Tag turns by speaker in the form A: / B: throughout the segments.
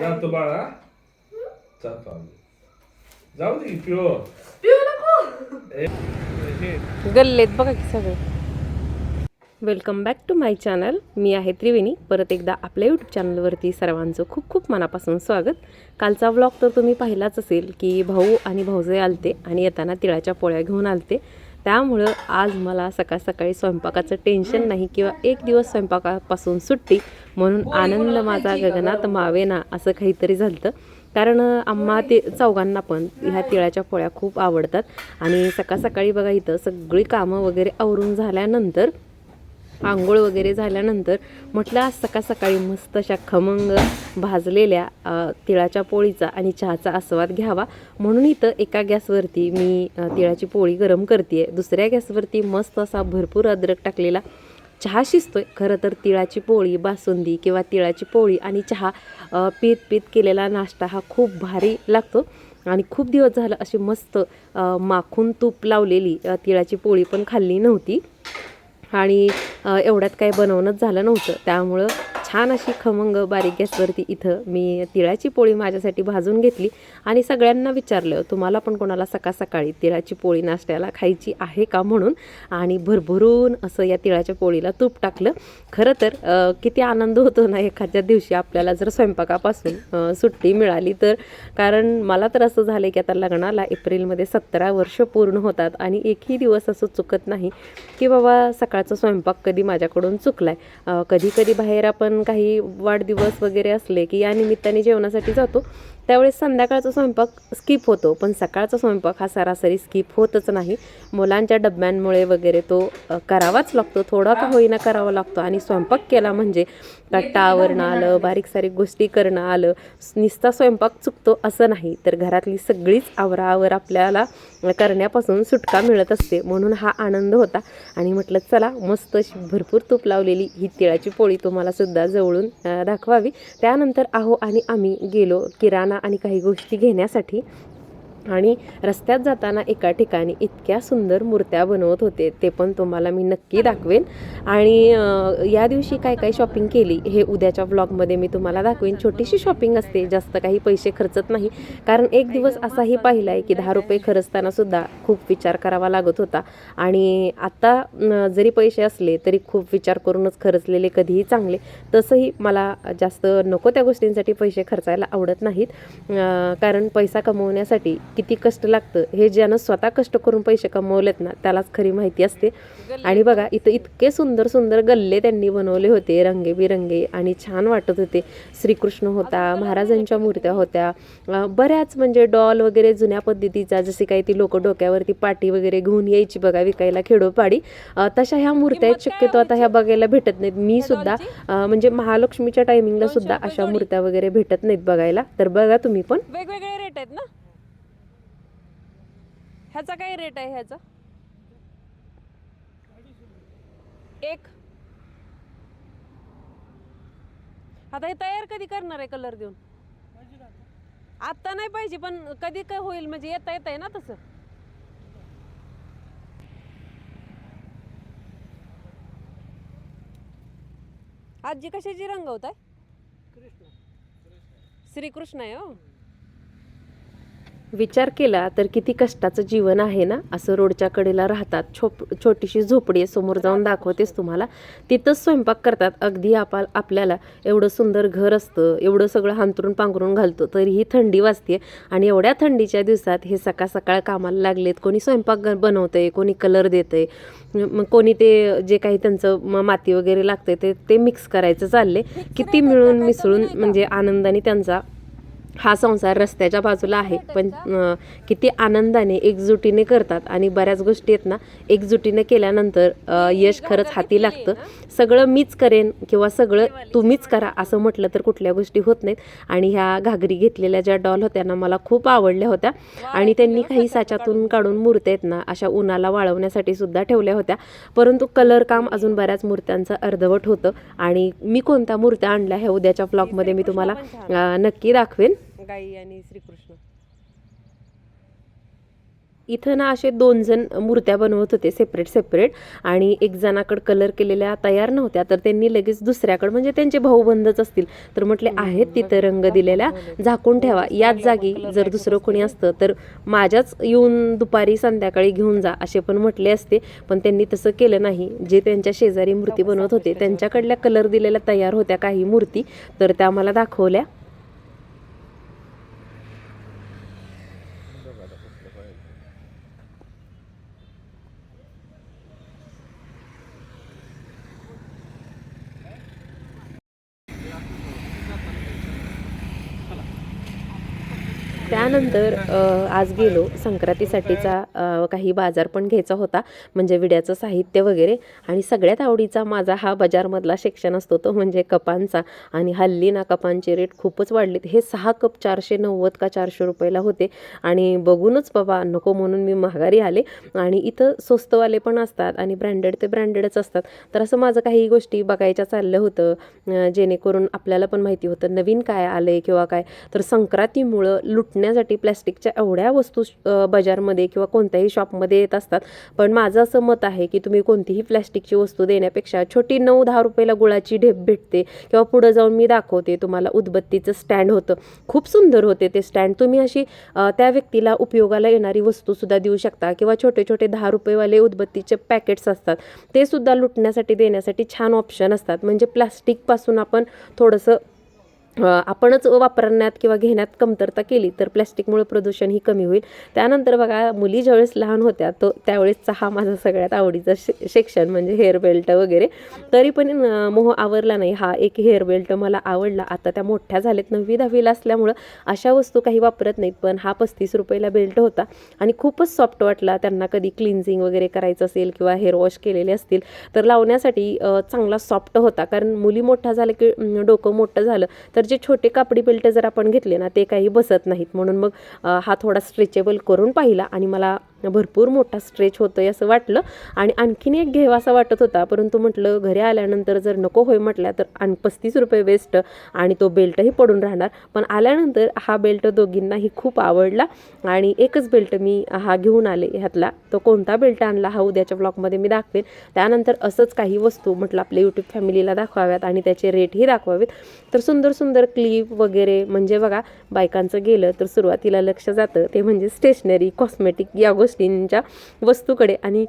A: जातो बाळा. जातो आम्ही जाऊ दे
B: नको.
C: गल्लेत बघा की सगळे. Welcome back to my channel मी आहे त्रिवेणी. परत एकदा आपल्या यूट्यूब चॅनलवरती सर्वांचं खूप खूप मनापासून स्वागत. कालचा व्लॉग तर तुम्ही पाहिलाच असेल की भाऊ आणि भाऊजे आलते आणि येताना तिळाच्या पोळ्या घेऊन आलते. त्यामुळं आज मला सकाळ सकाळी स्वयंपाकाचं टेन्शन नाही किंवा एक दिवस स्वयंपाकापासून सुट्टी म्हणून आनंद माझा गगनात मावेना असं काहीतरी झालं कारण आम्हा ते चौघांना पण ह्या तिळाच्या पोळ्या खूप आवडतात. आणि सकाळ सकाळी बघा इथं सगळी कामं वगैरे आवरून झाल्यानंतर आंघोळ वगैरे झाल्यानंतर म्हटलं आज सकाळ सकाळी मस्त अशा खमंग भाजलेल्या तिळाच्या पोळीचा आणि चहाचा आस्वाद घ्यावा. म्हणून इथं एका गॅसवरती मी तिळाची पोळी गरम करते दुसऱ्या गॅसवरती मस्त असा भरपूर अद्रक टाकलेला चहा शिजतोय. खरं तर तिळाची पोळी बासुंदी किंवा तिळाची पोळी आणि चहा पीत पीत केलेला नाश्ता हा खूप भारी लागतो. आणि खूप दिवस झालं अशी मस्त माखून तूप लावलेली तिळाची पोळी पण खाल्ली नव्हती. आणि एवढ्यात काही बनवणंच झालं नव्हतं. त्यामुळं छान अशी खमंग बारीक गॅसवरती इथं मी तिळाची पोळी माझ्यासाठी भाजून घेतली आणि सगळ्यांना विचारलं तुम्हाला पण कोणाला सकाळ सकाळी तिळाची पोळी नाश्त्याला खायची आहे का? म्हणून आणि भरभरून असं या तिळाच्या पोळीला तूप टाकलं. खरं तर किती आनंद होतो ना एखाद्या दिवशी आपल्याला जर स्वयंपाकापासून सुट्टी मिळाली तर. कारण मला तर असं झालं की आता लग्नाला एप्रिलमध्ये सतरा वर्ष पूर्ण होतात आणि एकही दिवस असं चुकत नाही की बाबा सकाळचा स्वयंपाक कधी माझ्याकडून चुकलाय. आहे कधी कधी बाहेर आपण काही वाढदिवस वगैरे असले की या निमित्ताने जेवणासाठी जातो. त्यावेळेस संध्याकाळचा स्वयंपाक स्किप होतो पण सकाळचा स्वयंपाक हा सरासरी स्किप होतच नाही. मुलांच्या डब्यांमुळे वगैरे तो करावाच लागतो थोडा का होईना करावा लागतो. आणि स्वयंपाक केला म्हणजे कट्टा आवरणं आलं बारीक सारीक गोष्टी करणं आलं निस्ता स्वयंपाक चुकतो असं नाही. तर घरातली सगळीच आवराआवर आपल्याला करण्यापासून सुटका मिळत असते म्हणून हा आनंद होता. आणि म्हटलं चला मस्त अशी भरपूर तूप लावलेली ही तिळाची पोळी तुम्हाला सुद्धा जवळून दाखवावी. त्यानंतर आहो आणि आम्ही गेलो किराणा आणि काही गोष्टी घेण्यासाठी आणि रस्त्यात जाताना एका ठिकाणी इतक्या सुंदर मूर्त्या बनवत होते ते पण तुम्हाला मी नक्की दाखवेन. आणि या दिवशी काय काय शॉपिंग केली हे उद्याच्या व्लॉगमध्ये मी तुम्हाला दाखवेन. छोटीशी शॉपिंग असते जास्त काही पैसे खर्चत नाही. कारण एक दिवस असाही पाहिला आहे की दहा रुपये खर्चतानासुद्धा खूप विचार करावा लागत होता. आणि आता जरी पैसे असले तरी खूप विचार करूनच खर्चलेले कधीही चांगले. तसंही मला जास्त नको त्या गोष्टींसाठी पैसे खर्चायला आवडत नाहीत. कारण पैसा कमवण्यासाठी किती कष्ट लागतं हे ज्यानं स्वतः कष्ट करून पैसे कमवलेत ना त्यालाच खरी माहिती असते. आणि बघा इथं इतके सुंदर सुंदर गल्ले त्यांनी बनवले होते रंगेबिरंगे आणि छान वाटत होते. श्रीकृष्ण होता महाराजांच्या मूर्त्या होत्या. बऱ्याच म्हणजे डॉल वगैरे जुन्या पद्धतीचा जसे काही ती लोक डोक्यावरती पाटी वगैरे घेऊन यायची बघा विकायला खेडोपाडी. तशा ह्या मूर्त्या आहेत शक्यतो आता ह्या बघायला भेटत नाहीत. मी सुद्धा म्हणजे महालक्ष्मीच्या टायमिंगला सुद्धा अशा मूर्त्या वगैरे भेटत नाहीत बघायला. तर बघा तुम्ही पण
B: वेगवेगळे रेट आहेत ना ह्याचा काय रेट आहे ह्याचा? एक. आता हे तयार कधी करणार आहे कलर देऊन? आता नाही पाहिजे पण कधी काय होईल म्हणजे येता येत आहे ना तसं. आजी कशाची रंगवत आहे श्रीकृष्ण आहे हो.
C: विचार केला तर किती कष्टाचं जीवन आहे ना? असं रोडच्या कडेला राहतात. छोप छोटीशी झोपडी आहे, समोर जाऊन दाखवतेच तुम्हाला. तिथंच स्वयंपाक करतात. अगदी आपा आपल्याला एवढं सुंदर घर असतं एवढं सगळं हांतरून पांघरून घालतो तरीही थंडी वाजते. आणि एवढ्या थंडीच्या दिवसात हे सकाळ सकाळ कामाला लागलेत. कोणी स्वयंपाक बनवतंय कोणी कलर देतंय. मग कोणी ते जे काही त्यांचं म- माती वगैरे लागते ते ते मिक्स करायचं चालले किती मिळून मिसळून म्हणजे आनंदाने त्यांचा हा संसार रस्त्याच्या बाजूला आहे. पण किती आनंदाने एकजुटीने करतात आणि बऱ्याच गोष्टी आहेत ना एकजुटीने केल्यानंतर यश खरंच हाती लागतं. सगळं मीच करेन किंवा सगळं तुम्हीच करा असं म्हटलं तर कुठल्या गोष्टी होत नाहीत. आणि ह्या घागरी घेतलेल्या ज्या डॉल होत्या ना मला खूप आवडल्या होत्या. आणि त्यांनी काही साच्यातून काढून मूर्त्या आहेत ना अशा उन्हाला वाळवण्यासाठी सुद्धा ठेवल्या होत्या. परंतु कलर काम अजून बऱ्याच मूर्त्यांचं अर्धवट होतं. आणि मी कोणत्या मूर्त्या आणल्या ह्या उद्याच्या ब्लॉगमध्ये मी तुम्हाला नक्की दाखवेन.
B: गाई आणि श्रीकृष्ण.
C: इथं ना असे दोन जण मूर्त्या बनवत होते सेपरेट सेपरेट आणि एक जणाकडे कलर केलेल्या तयार नव्हत्या तर त्यांनी लगेच दुसऱ्याकडे म्हणजे त्यांचे भाऊबंदच असतील. तर म्हटले आहेत तिथं रंग दिलेल्या झाकून ठेवा. याच जागी जर दुसरं कोणी असतं. तर माझ्याच येऊन दुपारी संध्याकाळी घेऊन जा असे पण म्हटले असते. पण त्यांनी तसं केलं नाही. जे त्यांच्या शेजारी मूर्ती बनवत होते त्यांच्याकडल्या कलर दिलेल्या तयार होत्या काही मूर्ती. तर त्या मला दाखवल्या. त्यानंतर आज गेलो. संक्रांतीसाठीचा काही बाजार पण घ्यायचा होता. म्हणजे विड्याचं साहित्य वगैरे. आणि सगळ्यात आवडीचा माझा हा बाजारमधला सेक्शन असतो तो म्हणजे कपांचा. आणि हल्ली ना कपांचे रेट खूपच वाढलेत. हे सहा कप चारशे नव्वद का चारशे रुपयाला होते. आणि बघूनच बाबा नको म्हणून मी महागारी आले. आणि इथं स्वस्तवाले पण असतात आणि ब्रँडेड ते ब्रँडेडच असतात. तर असं माझं काही गोष्टी बघायच्या चाललं होतं. जेणेकरून आपल्याला पण माहिती होतं नवीन काय आलं आहे किंवा काय. तर संक्रांतीमुळं लुटण्यासाठी प्लॅस्टिकच्या एवढ्या वस्तू बाजारमध्ये किंवा कोणत्याही शॉपमध्ये येत असतात. पण माझं असं मत आहे की तुम्ही कोणतीही प्लॅस्टिकची वस्तू देण्यापेक्षा छोटी नऊ दहा रुपयाला गुळाची ढेप भेटते किंवा पुढं जाऊन मी दाखवते तुम्हाला उदबत्तीचं स्टँड होतं. खूप सुंदर होते ते स्टँड. तुम्ही अशी त्या व्यक्तीला उपयोगाला येणारी वस्तूसुद्धा देऊ शकता किंवा छोटे छोटे दहा रुपयेवाले उदबत्तीचे पॅकेट्स असतात. ते सुद्धा लुटण्यासाठी देण्यासाठी छान ऑप्शन असतात. म्हणजे प्लास्टिकपासून आपण थोडंसं आपणच वापरण्यात किंवा घेण्यात कमतरता केली तर प्लॅस्टिकमुळे प्रदूषण ही कमी होईल. त्यानंतर बघा मुली ज्यावेळेस लहान होत्या तो त्यावेळेसचा हा माझा सगळ्यात आवडीचा शे सेक्शन म्हणजे हेअर बेल्ट वगैरे. तरी पण मोह आवरला नाही. हा एक हेअर बेल्ट मला आवडला. आता त्या मोठ्या झाल्यात. नववी दहावीला असल्यामुळं अशा वस्तू काही वापरत नाहीत. पण हा पस्तीस रुपयाला बेल्ट होता आणि खूपच सॉफ्ट वाटला. त्यांना कधी क्लिन्झिंग वगैरे करायचं असेल किंवा हेअर वॉश केलेले असतील तर लावण्यासाठी चांगला सॉफ्ट होता. कारण मुली मोठ्या झाल्या की डोकं मोठं झालं तर जे छोटे कापडी बेल्ट जर आपण घेतले ना ते काही बसत नाहीत. म्हणून मग हा थोडा स्ट्रेचेबल करून पाहिला आणि मला भरपूर मोठा स्ट्रेच होतोय असं वाटलं. आणि आणखीन एक घ्यावा असा वाटत होता परंतु म्हटलं घरी आल्यानंतर जर नको होय म्हटल्या तर आणि पस्तीस रुपये वेस्ट आणि तो बेल्टही पडून राहणार. पण आल्यानंतर हा बेल्ट दोघींनाही खूप आवडला आणि एकच बेल्ट मी हा घेऊन आले ह्यातला. तो कोणता बेल्ट आणला हा उद्याच्या ब्लॉगमध्ये मी दाखवेन. त्यानंतर असंच काही वस्तू म्हटलं आपल्या यूट्यूब फॅमिलीला दाखवाव्यात आणि त्याचे रेटही दाखवावेत. तर सुंदर सुंदर क्लिप वगैरे म्हणजे बघा बायकांचं गेलं तर सुरुवातीला लक्ष जातं. ते म्हणजे स्टेशनरी कॉस्मेटिक या गोष्टींच्या वस्तूकडे आणि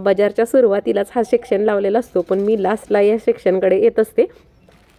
C: बाजारच्या सुरुवातीलाच हा सेक्शन लावलेला असतो. पण मी लास्टला या सेक्शनकडे येत असते.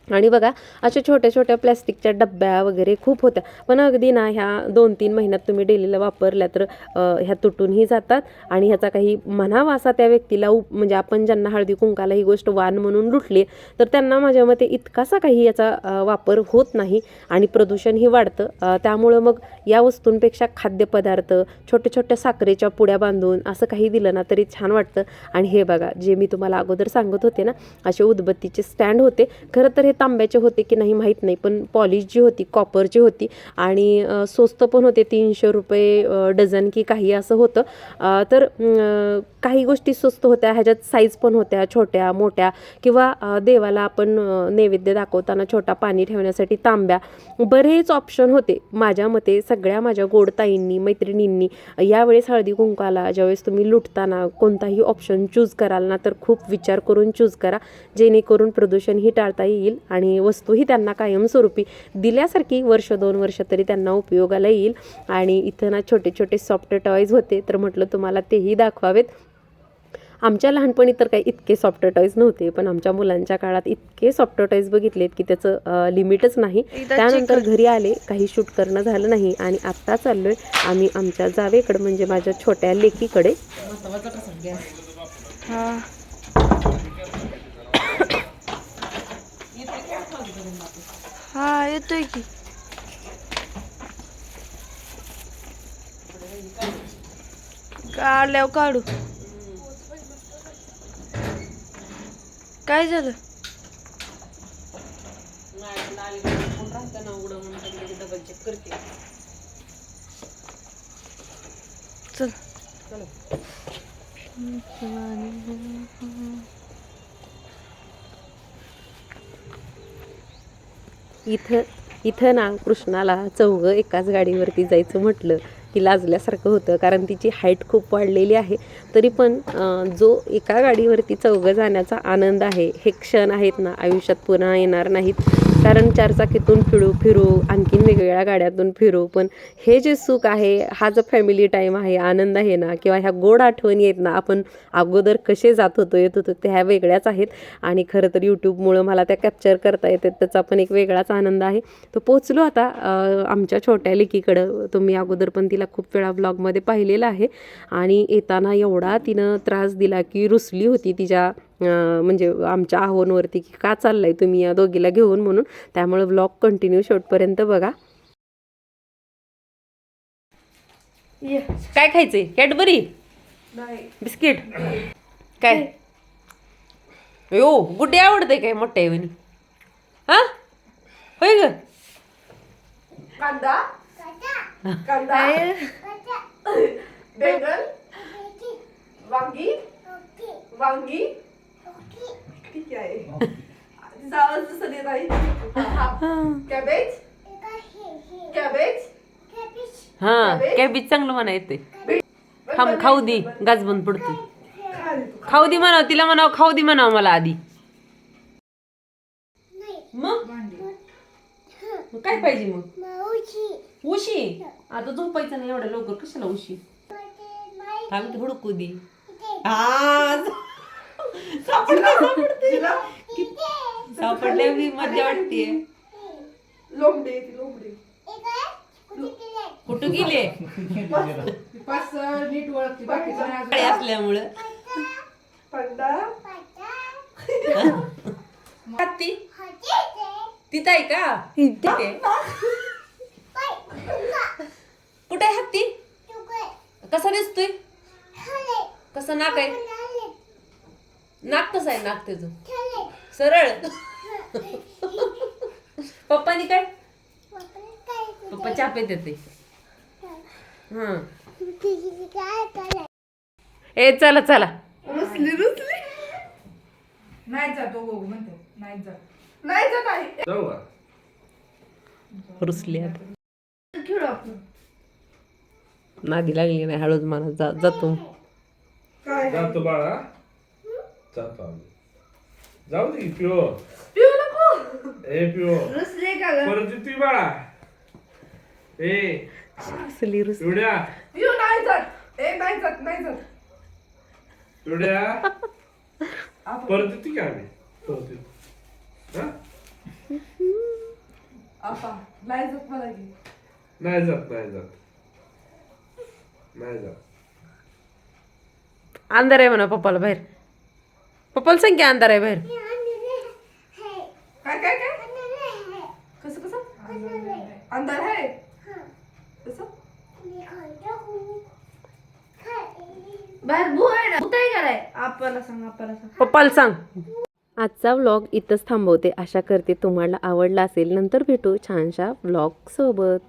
C: आणि बघा अशा छोट्या छोट्या प्लॅस्टिकच्या डब्या वगैरे खूप होत्या. पण अगदी ना ह्या दोन तीन महिन्यात तुम्ही डेलीला वापरल्या तर ह्या तुटूनही जातात आणि ह्याचा काही म्हणावा असा त्या व्यक्तीला उप म्हणजे आपण ज्यांना हळदी कुंकाला ही गोष्ट वान म्हणून लुटली तर त्यांना माझ्या मते इतकासा काही याचा वापर होत नाही आणि प्रदूषणही वाढतं. त्यामुळं मग या वस्तूंपेक्षा खाद्यपदार्थ छोट्या छोट्या साखरेच्या पुड्या बांधून असं काही दिलं ना तरी छान वाटतं. आणि हे बघा जे मी तुम्हाला अगोदर सांगत होते ना असे उदबत्तीचे स्टँड होते. खरं तर हे तांब्याचे होते की नाही माहीत नाही पण पॉलिश जी होती कॉपरची होती आणि स्वस्त पण होते तीनशे रुपये डझन की काही असं होतं. तर काही गोष्टी स्वस्त होत्या ह्याच्यात साईज पण होत्या छोट्या मोठ्या किंवा देवाला आपण नैवेद्य दाखवताना छोटा पाणी ठेवण्यासाठी तांब्या बरेच ऑप्शन होते. माझ्या मते सगळ्या माझ्या गोडताईंनी मैत्रिणींनी यावेळेस हळदी कुंकाला ज्यावेळेस तुम्ही लुटताना कोणताही ऑप्शन चूज कराल ना तर खूप विचार करून चूज करा. जेणेकरून प्रदूषणही टाळता येईल. आणि वस्तूही त्यांना कायमस्वरूपी दिल्यासारखी वर्ष दोन वर्ष तरी त्यांना उपयोगाला येईल. आणि इथं ना छोटे छोटे सॉफ्ट टॉयज होते. तर म्हटलं तुम्हाला तेही दाखवावेत. आमच्या लहानपणी तर काही इतके सॉफ्ट टॉईज नव्हते पण आमच्या मुलांच्या काळात इतके सॉफ्ट टॉईज बघितलेत की त्याचं लिमिटच नाही. त्यानंतर घरी आले काही शूट करणं झालं नाही. आणि आत्ता चाललोय आम्ही आमच्या जावेकडे म्हणजे माझ्या छोट्या लेकीकडे.
D: हा येतोय की. काढल्यावर काढू. काय झालं? चल.
C: इथं इथं ना कृष्णाला चौघं एकाच गाडीवरती जायचं म्हटलं की लाजल्यासारखं होतं कारण तिची हाईट खूप वाढलेली आहे. तरी पण जो एका गाडीवरती चौघं जाण्याचा आनंद आहे हे क्षण आहेत ना आयुष्यात पुन्हा येणार नाहीत. कारण चारचाकीतून फिरू फिरू आणखीन वेगवेगळ्या गाड्यातून फिरू. पण हे जे सुख आहे हा जो फॅमिली टाईम आहे आनंद आहे ना किंवा ह्या गोड आठवणी आहेत ना आपण अगोदर कसे जात होतो येत होतो त्या ह्या वेगळ्याच आहेत. आणि खरं तर यूट्यूबमुळं मला त्या कॅप्चर करता येतात त्याचा पण एक वेगळाच आनंद आहे. तो पोचलो आता आमच्या छोट्या लेकीकडं. तुम्ही अगोदर पण तिला खूप वेळा ब्लॉगमध्ये पाहिलेलं आहे. आणि येताना एवढा तिनं त्रास दिला की रुसली होती तिच्या म्हणजे आमच्या आव्हानवरती की का चाललाय तुम्ही या दोघीला घेऊन म्हणून. त्यामुळे ब्लॉग कंटिन्यू शेवटपर्यंत बघा. काय खायचंय? कॅडबरी? बिस्किट? काय? यो गुड्डे आवडते काय मोठ्या येवनी हा? होय ग?
B: कांदा? कांदा. बेंगल? वांगी? वांगी? ठीक आहे. आवाज जसा देत आहे कॅबेज? कॅबेज?
C: हा कॅबीज? चांगलं म्हणा येते. खाम खाऊ दे गाज बंद पडतो खाऊ दे. म्हणाव तिला म्हणाव खाऊ दे म्हणाव मला आधी. मग? मग काय पाहिजे मग? उशी? आता झोपायचं नाही एवढ्या लवकर. कशाला उशी? थांब हुडकू दे. हा सापडले सापडते. सापडले मी मजा वाटते
B: लोंबडे ती लोंबडे.
C: कुठं गेले?
B: पाच नीट ओळखते
C: सकाळी असल्यामुळं.
B: पंडा.
C: हत्ती तिथं आहे का? तिथे. कुठे आहे हत्ती? कसा दिसतोय? कसं नाक आहे? नाक कसं आहे नाक त्याचं सरळ. पप्पानी काय? पप्पा चापे देते हा. ए चला चला.
B: रुसली रुसली. नाही जातो बघू म्हणतो. नाही जात. नाही जात आहे
A: जाऊ का
C: रुसली आता.
B: खेळू आपण.
C: नादी लागली नाही हळूच मला जा जातो.
B: काय
A: जातो बाळा. जाऊ दे पिओ.
B: पिऊ नको.
A: ए पिओ.
B: रुसले का ग?
A: परत येतोय बाळा. ए.
C: रुसली रुसली.
A: पिवड्या
B: पिऊ नाही जात. ए नाही जात नाही जात.
A: पिवड्या परत येते की आम्ही? परत हा?
B: आपा नाही जात मला की.
A: नाही जात नाही जात. नाही जात.
C: अंधार आहे म्हणा पप्पाला बाहेर. पप्पाला सांग की अंधार आहे बाहेर.
B: काय काय काय? कसं कसं? अंधार आहे? कसं? बाहेर भू आहे ना. भूत आहे का नाही आपल्याला सांग आपल्याला सांग.
C: पप्पाला सांग. आजचा व्लॉग इथंच थांबवते. आशा करते तुम्हाला आवडला असेल. नंतर भेटू छानशा व्लॉग सोबत.